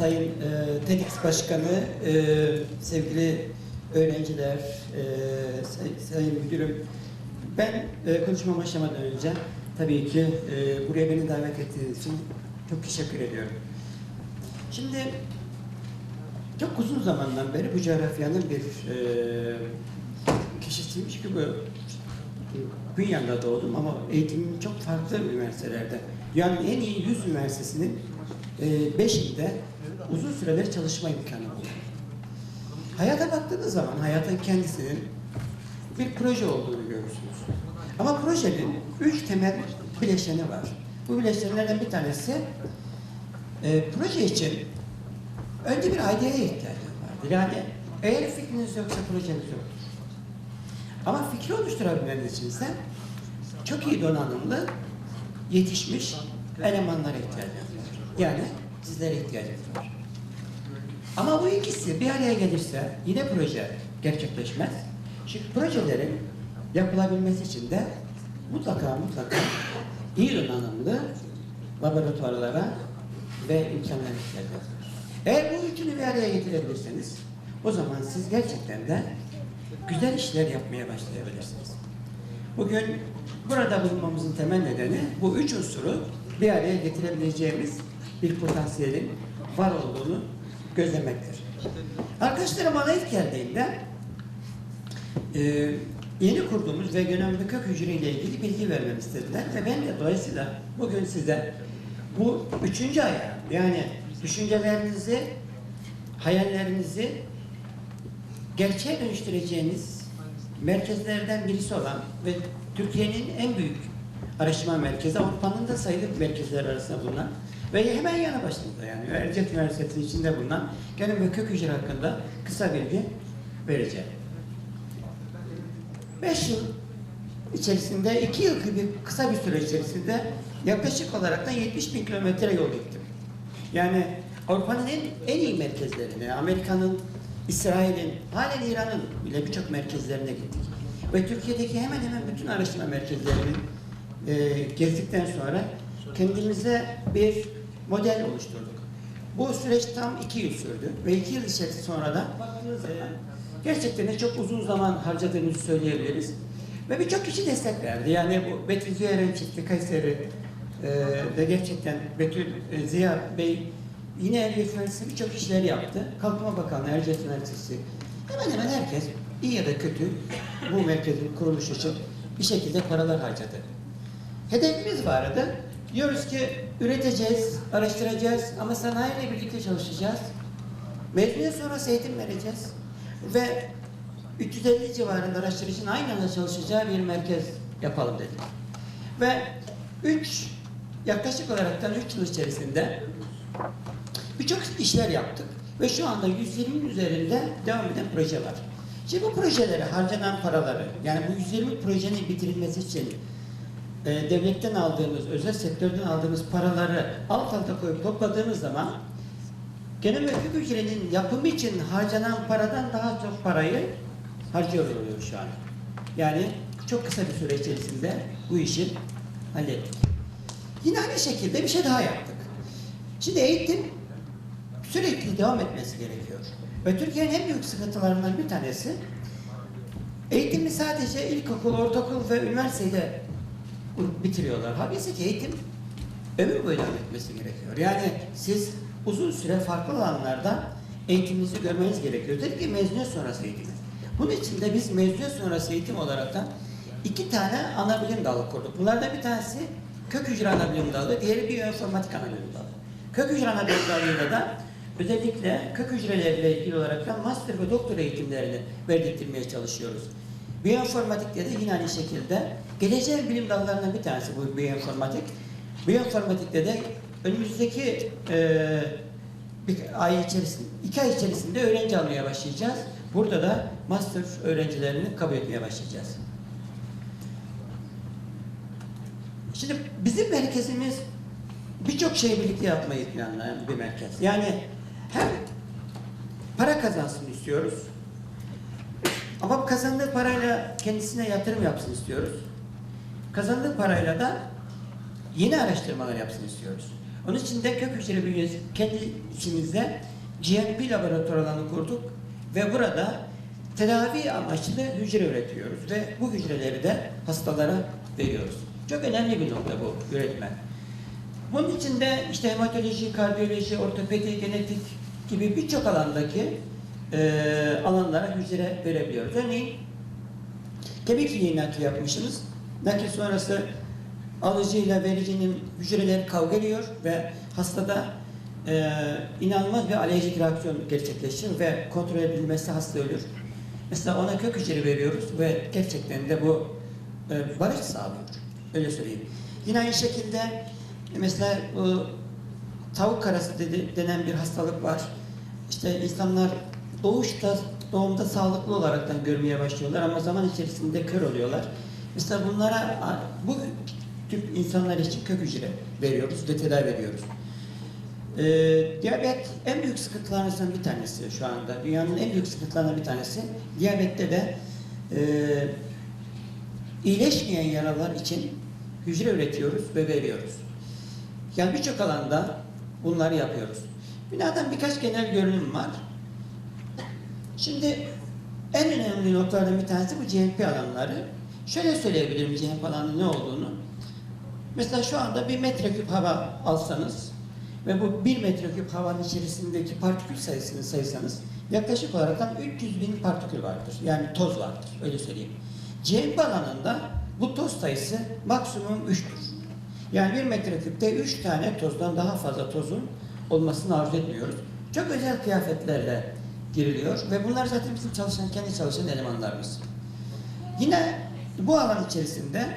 Sayın e, TEDx Başkanı, e, sevgili öğrenciler, e, say- Sayın Müdürüm, ben e, konuşmama başlamadan önce tabii ki e, buraya beni davet ettiğiniz için çok teşekkür ediyorum. Şimdi çok uzun zamandan beri bu coğrafyanın bir e, kişisiymiş gibi Bünyan'da doğdum ama eğitimim çok farklı üniversitelerde. Yani en iyi 100 üniversitesinin e, beşinde uzun süreler çalışma imkanı buldum. Hayata baktığınız zaman hayatın kendisinin bir proje olduğunu görürsünüz. Ama projenin üç temel bileşeni var. Bu bileşenlerden bir tanesi e, proje için önce bir ideaya ihtiyacınız vardır. Yani eğer fikriniz yoksa projeniz yoktur. Ama fikri oluşturabilmeniz için ise çok iyi donanımlı, yetişmiş elemanlara ihtiyacınız var. Yani sizlere ihtiyacınız var. Ama bu ikisi bir araya gelirse yine proje gerçekleşmez. Çünkü projelerin yapılabilmesi için de mutlaka mutlaka iyi donanımlı laboratuvarlara ve imkanlara ihtiyacınız var. Eğer bu üçünü bir araya getirebilirseniz o zaman siz gerçekten de güzel işler yapmaya başlayabilirsiniz. Bugün burada bulunmamızın temel nedeni bu üç unsuru bir araya getirebileceğimiz bir potansiyelin var olduğunu gözlemektir. Arkadaşlarım bana ilk geldiğinde e, yeni kurduğumuz ve genomik kök hücre ile ilgili bilgi vermemi istediler ve ben de dolayısıyla bugün size bu üçüncü ayağı yani düşüncelerinizi, hayallerinizi gerçeğe dönüştüreceğiniz merkezlerden birisi olan ve Türkiye'nin en büyük araştırma merkezi, Avrupa'nın da sayılı merkezler arasında bulunan ve hemen yanı başında yani Erciyes Üniversitesi'nin içinde bulunan genom ve kök hücre hakkında kısa bilgi vereceğim. 5 yıl içerisinde, 2 yıl gibi kısa bir süre içerisinde yaklaşık olarak da 70 bin kilometre yol gittim. Yani Avrupa'nın en, en iyi merkezlerine, Amerika'nın, İsrail'in, halen İran'ın bile birçok merkezlerine gittik. Ve Türkiye'deki hemen hemen bütün araştırma merkezlerini e, gezdikten sonra kendimize bir model oluşturduk. Bu süreç tam iki yıl sürdü ve iki yıl içerisinde sonra da e, gerçekten de çok uzun zaman harcadığımızı söyleyebiliriz. Ve birçok kişi destek verdi. Yani bu Betül Ziya'nın çifti Kayseri e, ve gerçekten Betül e, Ziya Bey yine Erciyes Üniversitesi birçok işler yaptı. Kalkınma Bakanlığı, Erciyes Üniversitesi hemen hemen herkes iyi ya da kötü bu merkezin kuruluş için bir şekilde paralar harcadı. Hedefimiz vardı. Diyoruz ki üreteceğiz, araştıracağız ama sanayiyle birlikte çalışacağız. Mezuniyet sonrası eğitim vereceğiz. Ve 350 civarında araştırıcının aynı anda çalışacağı bir merkez yapalım dedik. Ve 3 yaklaşık olaraktan 3 yıl içerisinde birçok işler yaptık. Ve şu anda 120'nin üzerinde devam eden proje var. Şimdi bu projelere harcanan paraları, yani bu 120 projenin bitirilmesi için e, devletten aldığımız, özel sektörden aldığımız paraları alt alta koyup topladığımız zaman genel mevcut hücrenin yapımı için harcanan paradan daha çok parayı harcıyor oluyor şu an. Yani çok kısa bir süre içerisinde bu işi hallettik. Yine aynı şekilde bir şey daha yaptık. Şimdi eğitim sürekli devam etmesi gerekiyor. Ve Türkiye'nin en büyük sıkıntılarından bir tanesi eğitimi sadece ilkokul, ortaokul ve üniversitede bitiriyorlar. Halbuki ki eğitim ömür boyu devam etmesi gerekiyor. Yani siz uzun süre farklı alanlarda eğitiminizi görmeniz gerekiyor. Ki mezuniyet sonrası eğitim. Bunun için de biz mezuniyet sonrası eğitim olarak da iki tane ana bilim dalı kurduk. Bunlardan bir tanesi kök hücre ana bilim dalı, diğeri biyoinformatik ana bilim dalı. Kök hücre ana bilim dalıyla da özellikle kök hücrelerle ilgili olarak da master ve doktor eğitimlerini verdirtmeye çalışıyoruz. Biyoinformatikte de yine aynı şekilde geleceğin bilim dallarından bir tanesi bu biyoinformatik. Biyoinformatikte de önümüzdeki e, bir ay içerisinde, iki ay içerisinde öğrenci almaya başlayacağız. Burada da master öğrencilerini kabul etmeye başlayacağız. Şimdi bizim merkezimiz birçok şeyi birlikte yapmayı planlayan bir merkez. Yani hem para kazansın istiyoruz ama kazandığı parayla kendisine yatırım yapsın istiyoruz. Kazandığı parayla da yeni araştırmalar yapsın istiyoruz. Onun için de kök hücre bünyesi kendi içimizde GMP laboratuvar alanı kurduk ve burada tedavi amaçlı hücre üretiyoruz ve bu hücreleri de hastalara veriyoruz. Çok önemli bir nokta bu üretme. Bunun içinde işte hematoloji, kardiyoloji, ortopedi, genetik gibi birçok alandaki eee alanlara hücre verebiliyoruz. Örneğin kemik iliği nakli yapmışsınız. Nakil sonrası alıcıyla vericinin hücreleri kavga ve hastada eee inanılmaz bir alerjik reaksiyon gerçekleşir ve kontrol edilmesi hasta ölür. Mesela ona kök hücre veriyoruz ve gerçekten de bu e, barış sağlıyor. Öyle söyleyeyim. Yine aynı şekilde mesela bu tavuk karası dedi, denen bir hastalık var. İşte insanlar doğuşta, doğumda sağlıklı olaraktan görmeye başlıyorlar ama zaman içerisinde kör oluyorlar. Mesela bunlara bu tip insanlar için kök hücre veriyoruz ve tedavi ediyoruz. Ee, diyabet en büyük sıkıntılarımızdan bir tanesi şu anda. Dünyanın en büyük sıkıntılarından bir tanesi. Diyabette de e, iyileşmeyen yaralar için hücre üretiyoruz ve veriyoruz. Yani birçok alanda bunları yapıyoruz. Binadan birkaç genel görünüm var. Şimdi en önemli noktalardan bir tanesi bu GMP alanları. Şöyle söyleyebilirim GMP alanının ne olduğunu. Mesela şu anda bir metreküp hava alsanız ve bu bir metreküp havanın içerisindeki partikül sayısını saysanız yaklaşık olarak 300 bin partikül vardır. Yani toz vardır. Öyle söyleyeyim. GMP alanında bu toz sayısı maksimum 3'tür. Yani bir metreküpte 3 tane tozdan daha fazla tozun olmasını arzu etmiyoruz. Çok özel kıyafetlerle giriliyor ve bunlar zaten bizim çalışan, kendi çalışan elemanlarımız. Yine bu alan içerisinde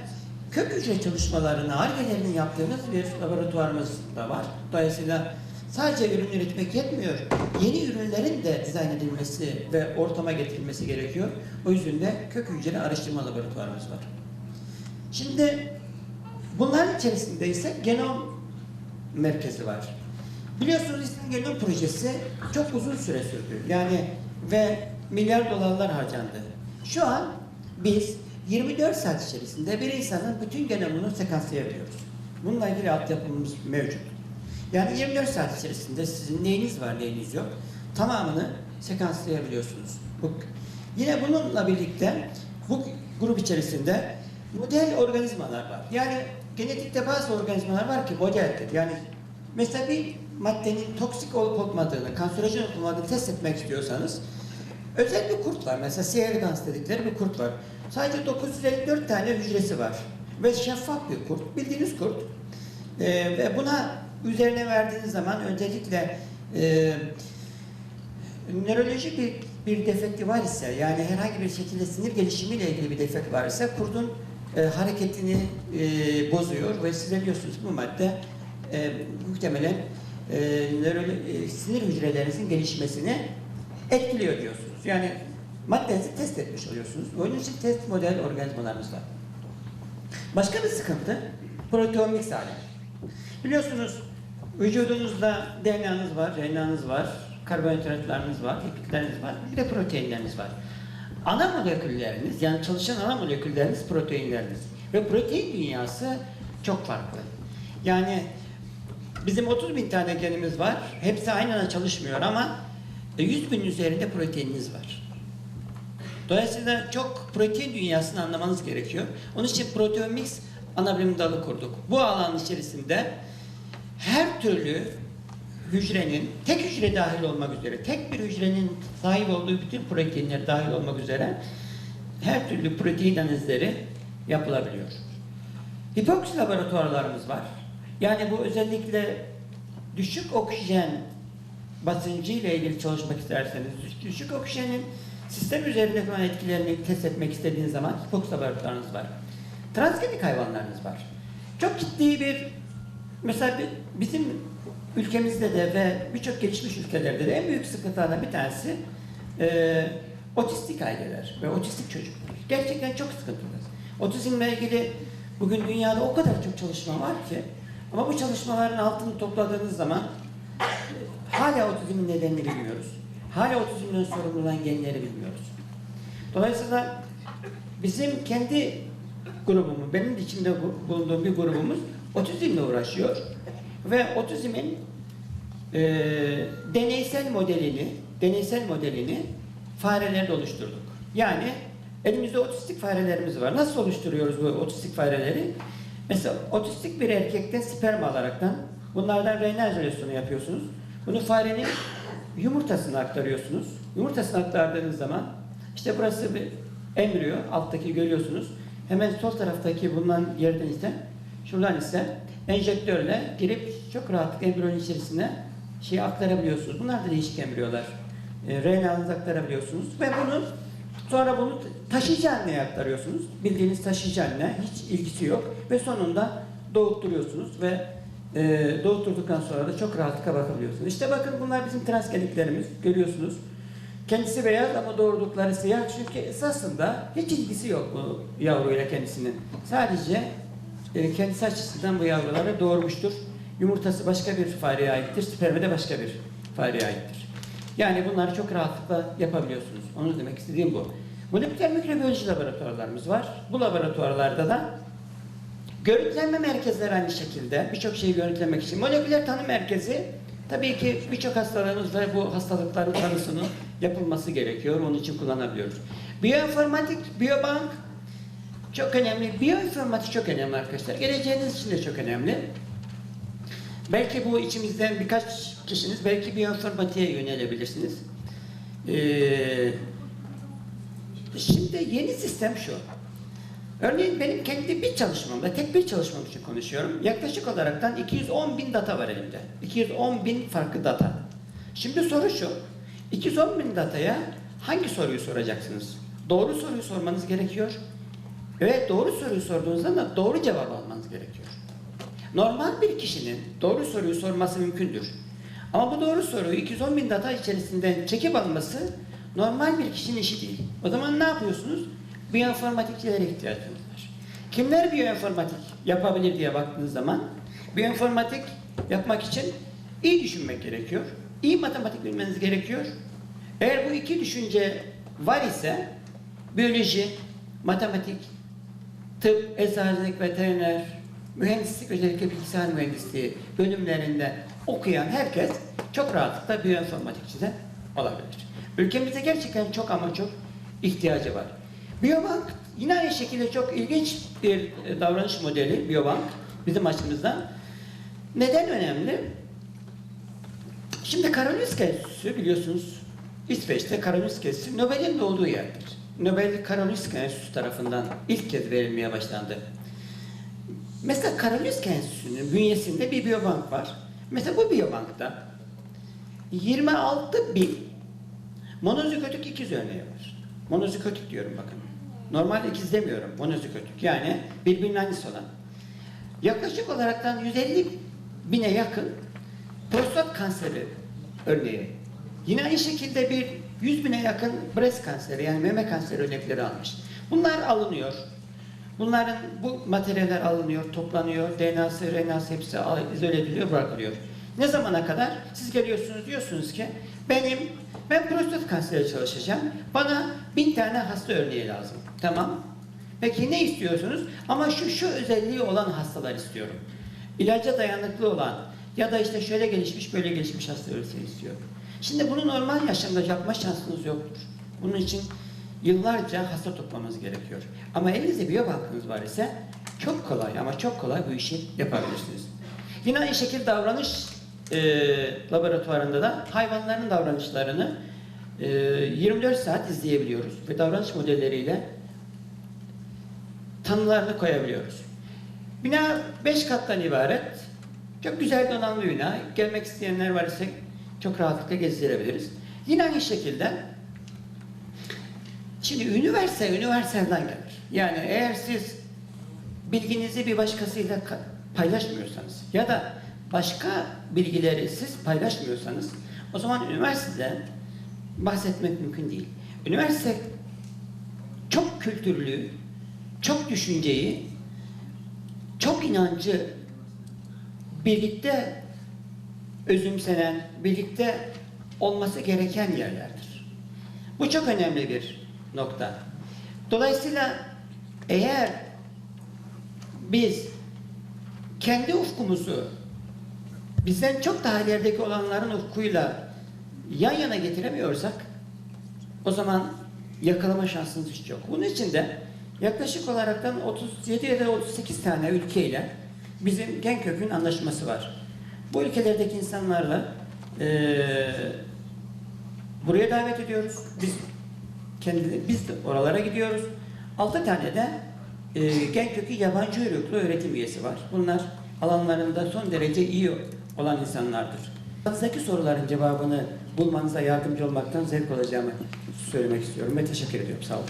kök hücre çalışmalarını, argelerini yaptığımız bir laboratuvarımız da var. Dolayısıyla sadece ürün üretmek yetmiyor. Yeni ürünlerin de dizayn edilmesi ve ortama getirilmesi gerekiyor. O yüzden de kök hücre araştırma laboratuvarımız var. Şimdi bunların içerisinde ise genom merkezi var. Biliyorsunuz İslam Genom Projesi çok uzun süre sürdü. Yani ve milyar dolarlar harcandı. Şu an biz 24 saat içerisinde bir insanın bütün genomunu sekanslayabiliyoruz. Bununla ilgili altyapımız mevcut. Yani 24 saat içerisinde sizin neyiniz var, neyiniz yok tamamını sekanslayabiliyorsunuz. Bu, yine bununla birlikte bu grup içerisinde model organizmalar var. Yani genetikte bazı organizmalar var ki modeldir. Yani mesela bir maddenin toksik olup olmadığını, kanserojen olup olmadığını test etmek istiyorsanız özel bir kurt var. Mesela C. elegans dedikleri bir kurt var. Sadece 954 tane hücresi var. Ve şeffaf bir kurt. Bildiğiniz kurt. Ee, ve buna üzerine verdiğiniz zaman öncelikle e, nörolojik bir, bir defekti var ise yani herhangi bir şekilde sinir gelişimiyle ilgili bir defekt var ise kurdun e, hareketini e, bozuyor ve siz biliyorsunuz bu madde e, muhtemelen e, nörolo- e, sinir hücrelerinizin gelişmesini etkiliyor diyorsunuz. Yani maddenizi test etmiş oluyorsunuz. Onun için test model organizmalarımız var. Başka bir sıkıntı proteomik hali. Biliyorsunuz vücudunuzda DNA'nız var, RNA'nız var, karbonhidratlarınız var, lipidleriniz var, bir de proteinleriniz var. Ana molekülleriniz, yani çalışan ana molekülleriniz proteinleriniz. Ve protein dünyası çok farklı. Yani bizim 30 bin tane genimiz var. Hepsi aynı anda çalışmıyor ama 100 bin üzerinde proteininiz var. Dolayısıyla çok protein dünyasını anlamanız gerekiyor. Onun için proteomics ana bilim dalı kurduk. Bu alan içerisinde her türlü hücrenin, tek hücre dahil olmak üzere, tek bir hücrenin sahip olduğu bütün proteinler dahil olmak üzere her türlü protein analizleri yapılabiliyor. Hipoksi laboratuvarlarımız var. Yani bu özellikle düşük oksijen basıncı ile ilgili çalışmak isterseniz, düş- düşük oksijenin sistem üzerinde falan etkilerini test etmek istediğiniz zaman hipoks laboratuvarınız var. Transgenik hayvanlarınız var. Çok ciddi bir, mesela bizim ülkemizde de ve birçok gelişmiş ülkelerde de en büyük sıkıntılardan bir tanesi e, otistik aileler ve otistik çocuklar. Gerçekten çok sıkıntılı. Otizmle ilgili bugün dünyada o kadar çok çalışma var ki ama bu çalışmaların altını topladığınız zaman hala otizmin nedenini bilmiyoruz. Hala otizmden sorumlu olan genleri bilmiyoruz. Dolayısıyla bizim kendi grubumu, benim de içinde bu- bulunduğum bir grubumuz otizmle uğraşıyor. ve otizmin e, deneysel modelini deneysel modelini farelerde oluşturduk. Yani elimizde otistik farelerimiz var. Nasıl oluşturuyoruz bu otistik fareleri? Mesela otistik bir erkekten sperm alaraktan bunlardan RNA izolasyonu yapıyorsunuz. Bunu farenin yumurtasına aktarıyorsunuz. Yumurtasına aktardığınız zaman işte burası bir embriyo, alttaki görüyorsunuz. Hemen sol taraftaki bundan yerden ise şuradan ise enjektörle girip çok rahatlıkla embriyonun içerisine şeyi aktarabiliyorsunuz. Bunlar da değişik embriyolar. E, RNA'nızı aktarabiliyorsunuz ve bunu sonra bunu taşıyıcı haline aktarıyorsunuz. Bildiğiniz taşıyıcı haline hiç ilgisi yok ve sonunda doğutturuyorsunuz ve e, doğutturduktan sonra da çok rahatlıkla bakabiliyorsunuz. İşte bakın bunlar bizim transgeniklerimiz görüyorsunuz. Kendisi beyaz ama doğurdukları siyah çünkü esasında hiç ilgisi yok bu yavruyla kendisinin. Sadece e, kendisi açısından bu yavruları doğurmuştur. Yumurtası başka bir fareye aittir, spermi de başka bir fareye aittir. Yani bunları çok rahatlıkla yapabiliyorsunuz. Onu demek istediğim bu. Moleküler mikrobiyoloji laboratuvarlarımız var. Bu laboratuvarlarda da görüntülenme merkezleri aynı şekilde birçok şeyi görüntülemek için. Moleküler tanı merkezi tabii ki birçok hastalığımız ve bu hastalıkların tanısının yapılması gerekiyor. Onun için kullanabiliyoruz. Biyoinformatik, biyobank çok önemli. Biyoinformatik çok önemli arkadaşlar. Geleceğiniz için de çok önemli. Belki bu içimizden birkaç kişiniz belki biyoinformatiğe yönelebilirsiniz. Ee, şimdi yeni sistem şu. Örneğin benim kendi bir çalışmamda, tek bir çalışmam için konuşuyorum. Yaklaşık olaraktan 210 bin data var elimde. 210 bin farklı data. Şimdi soru şu. 210 bin dataya hangi soruyu soracaksınız? Doğru soruyu sormanız gerekiyor. Evet doğru soruyu sorduğunuzda da doğru cevap almanız gerekiyor. Normal bir kişinin doğru soruyu sorması mümkündür. Ama bu doğru soruyu 210 bin data içerisinden çekip alması normal bir kişinin işi değil. O zaman ne yapıyorsunuz? Biyoinformatikçilere ihtiyacınız var. Kimler biyoinformatik yapabilir diye baktığınız zaman biyoinformatik yapmak için iyi düşünmek gerekiyor. İyi matematik bilmeniz gerekiyor. Eğer bu iki düşünce var ise biyoloji, matematik, tıp, eczacılık, veteriner, mühendislik özellikle bilgisayar mühendisliği bölümlerinde okuyan herkes çok rahatlıkla biyoinformatikçi de olabilir. Ülkemizde gerçekten çok ama çok ihtiyacı var. Biyobank yine aynı şekilde çok ilginç bir e, davranış modeli Biyobank bizim açımızdan. Neden önemli? Şimdi Karolinska Enstitüsü biliyorsunuz İsveç'te Karolinska Enstitüsü Nobel'in doğduğu yerdir. Nobel Karolinska Enstitüsü tarafından ilk kez verilmeye başlandı. Mesela Karolinska Enstitüsü'nün bünyesinde bir biyobank var. Mesela bu biyobankta 26 bin monozigotik ikiz örneği var. Monozigotik diyorum bakın. Normal ikiz demiyorum. Monozigotik. Yani birbirinin aynısı olan. Yaklaşık olaraktan 150 bine yakın prostat kanseri örneği. Yine aynı şekilde bir 100 bine yakın breast kanseri yani meme kanseri örnekleri almış. Bunlar alınıyor. Bunların bu materyaller alınıyor, toplanıyor, DNA'sı, RNA'sı hepsi izole ediliyor, bırakılıyor. Ne zamana kadar? Siz geliyorsunuz diyorsunuz ki benim ben prostat kanseri çalışacağım. Bana bin tane hasta örneği lazım. Tamam. Peki ne istiyorsunuz? Ama şu şu özelliği olan hastalar istiyorum. İlaca dayanıklı olan ya da işte şöyle gelişmiş böyle gelişmiş hasta örneği istiyorum. Şimdi bunu normal yaşamda yapma şansınız yoktur. Bunun için yıllarca hasta toplamanız gerekiyor. Ama elinizde biyobankınız var ise çok kolay ama çok kolay bu işi yapabilirsiniz. Yine aynı şekilde davranış e, laboratuvarında da hayvanların davranışlarını e, 24 saat izleyebiliyoruz ve davranış modelleriyle tanılarını koyabiliyoruz. Bina 5 kattan ibaret. Çok güzel donanımlı bina. Gelmek isteyenler var ise çok rahatlıkla gezdirebiliriz. Yine aynı şekilde Şimdi üniversite üniversiteden gelir. Yani eğer siz bilginizi bir başkasıyla ka- paylaşmıyorsanız ya da başka bilgileri siz paylaşmıyorsanız o zaman üniversiteden bahsetmek mümkün değil. Üniversite çok kültürlü, çok düşünceyi, çok inancı birlikte özümsenen, birlikte olması gereken yerlerdir. Bu çok önemli bir nokta. Dolayısıyla eğer biz kendi ufkumuzu bizden çok daha ilerideki olanların ufkuyla yan yana getiremiyorsak o zaman yakalama şansımız hiç yok. Bunun için de yaklaşık olaraktan 37 ya da 38 tane ülkeyle bizim Genkök'ün anlaşması var. Bu ülkelerdeki insanlarla eee, buraya davet ediyoruz. Biz kendi biz de oralara gidiyoruz. 6 tane de e, Genkök'ü yabancı uyruklu öğretim üyesi var. Bunlar alanlarında son derece iyi olan insanlardır. Aklınızdaki soruların cevabını bulmanıza yardımcı olmaktan zevk alacağımı söylemek istiyorum ve teşekkür ediyorum. Sağ olun.